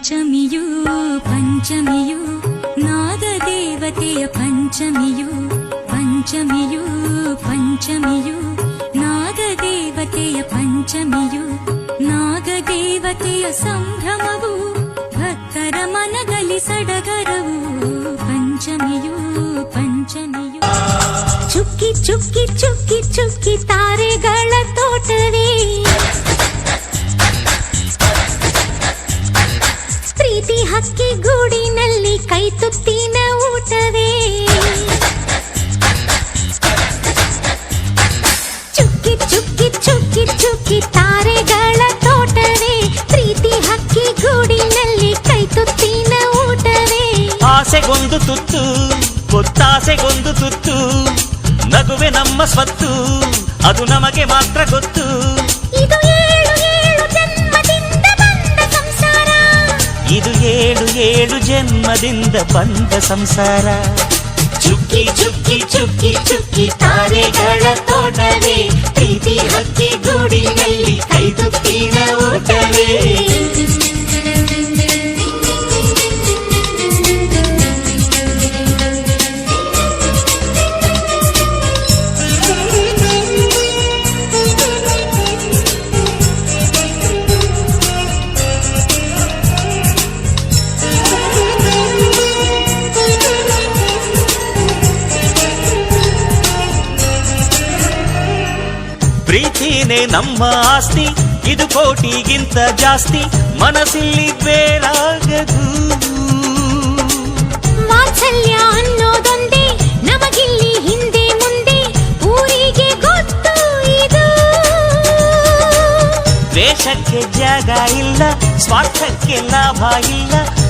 ಪಂಚಮಿಯು ಪಂಚಮಿಯು ನಾಗದೇವತೆಯ ಪಂಚಮಿಯು ಪಂಚಮಿಯು ಪಂಚಮಿಯು ನಾಗದೇವತೆಯ ಪಂಚಮಿಯು ನಾಗದೇವತೆಯ ಸಂಭ್ರಮವು ಭಕ್ತರ ಮನದಲ್ಲಿ ಸಡಗರವು ಪಂಚಮಿಯು ಪಂಚಮಿಯು ಚುಕ್ಕಿ ಚುಕ್ಕಿ ಚುಕ್ಕಿ ಚುಕ್ಕಿ ತಾರೆಗಳ ತೋಟವೇ ಹಕ್ಕಿ ಗೂಡಿನಲ್ಲಿ ಕೈ ತುತ್ತಿನ ಊಟವೇ? ಚುಕ್ಕಿ ಚುಕ್ಕಿ ಚುಕ್ಕಿ ಚುಕ್ಕಿ ತಾರೆಗಳ ತೋಟವೇ? ಪ್ರೀತಿ ಹಕ್ಕಿ ಗೂಡಿನಲ್ಲಿ ಕೈ ತುತ್ತಿನ ಊಟವೇ? ಆಸೆಗೊಂದು ತುತ್ತು ಒತ್ತಾಸೆಗೊಂದು ತುತ್ತು, ನಗುವೆ ನಮ್ಮ ಸ್ವತ್ತು, ಅದು ನಮಗೆ ಮಾತ್ರ ಗೊತ್ತು. ಏಳು ಏಳು ಜನ್ಮದಿಂದ ಬಂದ ಸಂಸಾರ ಚುಕ್ಕಿ ಚುಕ್ಕಿ ಚುಕ್ಕಿ ಚುಕ್ಕಿ ತಾರೆಗಳ ತೋಟವೇ ಪ್ರೀತಿ ಹಕ್ಕಿ ಗೂಡಿನಲ್ಲಿ ಕೈದುತ್ತಿನ ಊಟವೇ ಪ್ರೀತಿನೇ ನಮ್ಮ ಆಸ್ತಿ. ಇದು ಕೋಟಿಗಿಂತ ಜಾಸ್ತಿ. ಮನಸ್ಸಿಲ್ಲಿ ಬೇರಾಗದು. ವಾತ್ಸಲ್ಯ ಅನ್ನೋದೊಂದೇ ನಮಗಿಲ್ಲಿ ಹಿಂದೆ ಮುಂದೆ ಊರಿಗೆ ಗೊತ್ತು ಇದು. ದ್ವೇಷಕ್ಕೆ ಜಾಗ ಇಲ್ಲ ಸ್ವಾರ್ಥಕ್ಕೆ ಲಾಭ ಇಲ್ಲ